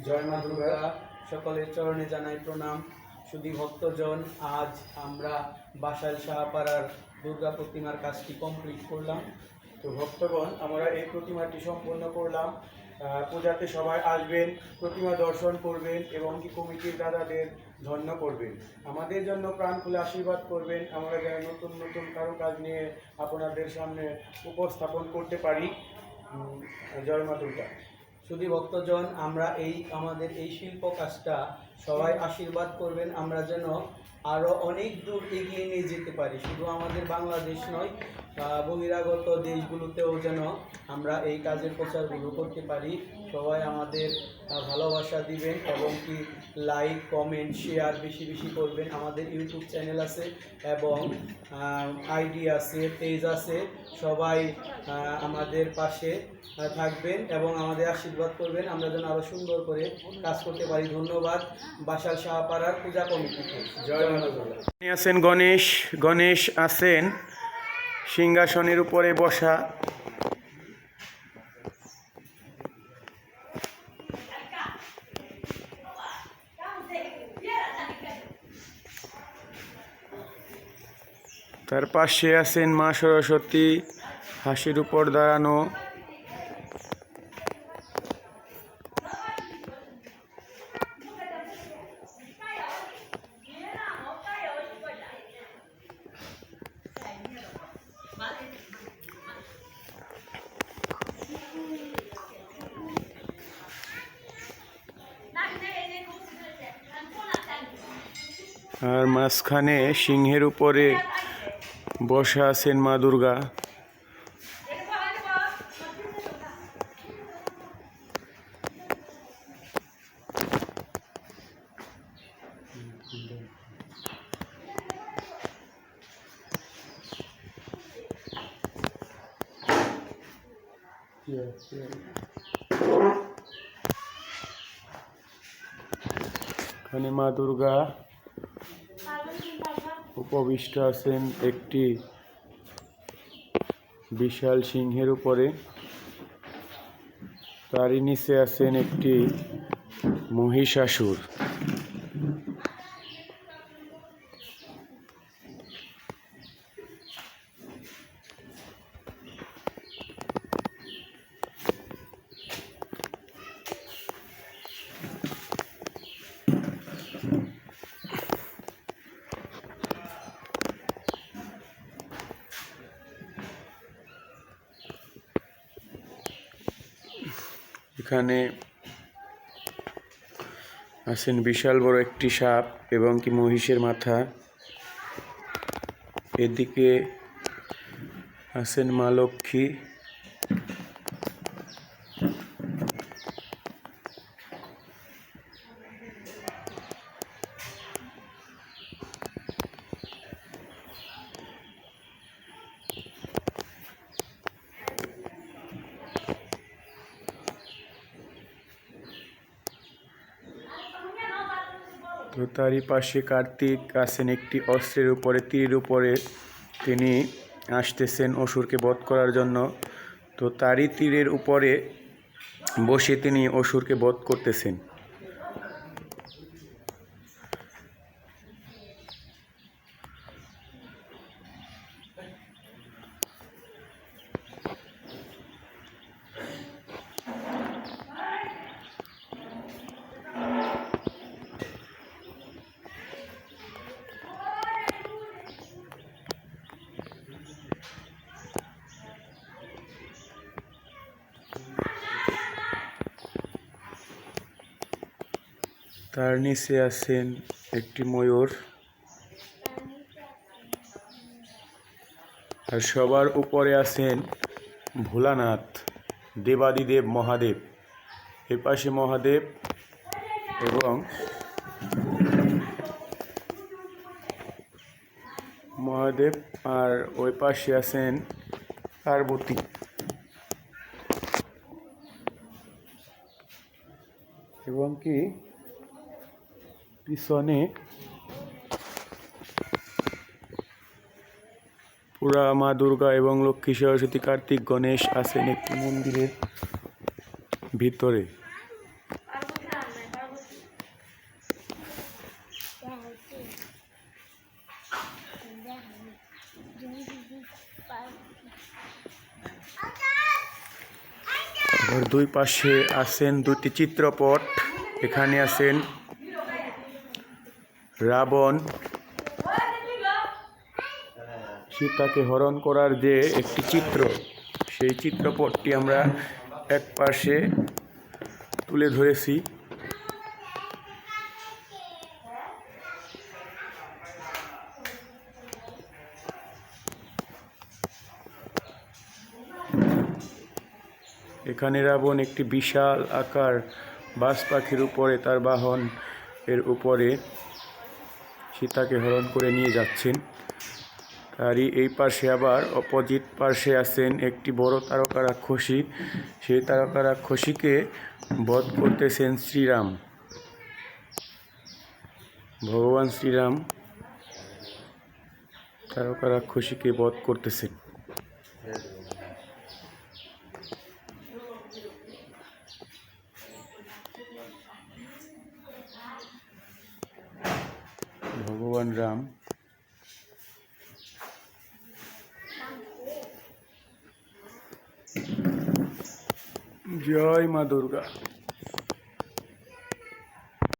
জয় মা দুর্গা। সকলের চরণে জানাই প্রণাম। শুধু ভক্তজন, আজ আমরা বাসাইল শাহপাড়ার দুর্গা প্রতিমার কাজটি কমপ্লিট করলাম। তো ভক্তগণ, আমরা এই প্রতিমাটি সম্পন্ন করলাম। পূজাতে সবাই আসবেন, প্রতিমা দর্শন করবেন এবং কি কমিটির দাদাদের ধন্য করবেন। আমাদের জন্য প্রাণ খুলে আশীর্বাদ করবেন। আমরা যেন নতুন নতুন কারও কাজ নিয়ে আপনাদের সামনে উপস্থাপন করতে পারি। জয় মা দুর্গা। শুধু ভক্তজন, আমরা এই আমাদের এই শিল্প কাজটা সবাই আশীর্বাদ করবেন। আমরা যেন আরও অনেক দূর এগিয়ে নিয়ে যেতে পারি। শুধু আমাদের বাংলাদেশ নয় বহিরাগত দেশগুলোতেও যেন আমরা এই কাজের প্রচারগুলো করতে পারি। সবাই আমাদের ভালোবাসা দিবেন এবং কি লাইক কমেন্ট শেয়ার বেশি বেশি করবেন। আমাদের ইউটিউব চ্যানেল আছে এবং আইডি আছে পেজ আছে। সবাই আমাদের পাশে থাকবেন এবং আমাদের আশীর্বাদ করবেন। আমরা যেন আরও সুন্দর করে কাজ করতে পারি। ধন্যবাদ। বাসাল শাহপাড়ার পূজা কমিটিকে জয় আছেন গণেশ। গণেশ আছেন। সিংহাসনের উপরে বসা। তার পাশে আছেন মা সরস্বতী হাসির উপর দাঁড়ানো। আর মাঝখানে সিংহের উপরে বসা আছেন মা দুর্গা এখানে মা দুর্গা উপবিষ্ট আছেন একটি বিশাল সিংহের উপরে। তারই নিচে আছেন একটি মহিষাসুর। এখানে আছেন বিশাল বড় একটি সাপ এবং কি মহিষের মাথা। এদিকে আছেন মা লক্ষ্মী। তারই পাশে কার্তিক আছেন একটি অস্ত্রের উপরে, তীর উপরে। তিনি আসতেছেন অসুরকে বধ করার জন্য। তো তারই তীরের উপরে বসে তিনি অসুরকে বধ করতেছেন। তার নিচে আছেন একটি ময়ূর। আর সবার উপরে আছেন ভোলানাথ, দেবাদিদেব মহাদেব। এ পাশে মহাদেব এবং মহাদেব, আর ওই পাশে আছেন পার্বতী। এবং কি পিছনে পুরা মা দুর্গা এবং লক্ষ্মী সরস্বতী কার্তিক গণেশ আছেন একটি মন্দিরের ভিতরে। দুই পাশে আছেন দুটি চিত্রপট। এখানে আছেন রাবণ সীতাকে হরণ করার যে একটি চিত্র, সেই চিত্রপটটি আমরা এক পাশে তুলে ধরেছি। এখানে রাবণ একটি বিশাল আকার বাস পাখির উপরে তার বাহন এর উপরে সীতাকে হরণ করে নিয়ে যাচ্ছেন। তারই এই পাশে আবার অপোজিট পাশে আছেন একটি বড় তারকা রাক্ষসী। সেই তারকা রাক্ষসীকে বধ করতেছেন শ্রীরাম। ভগবান শ্রীরাম তারকা রাক্ষসীকে বধ করতেছেন। ভগবান রাম জয় মা দুর্গা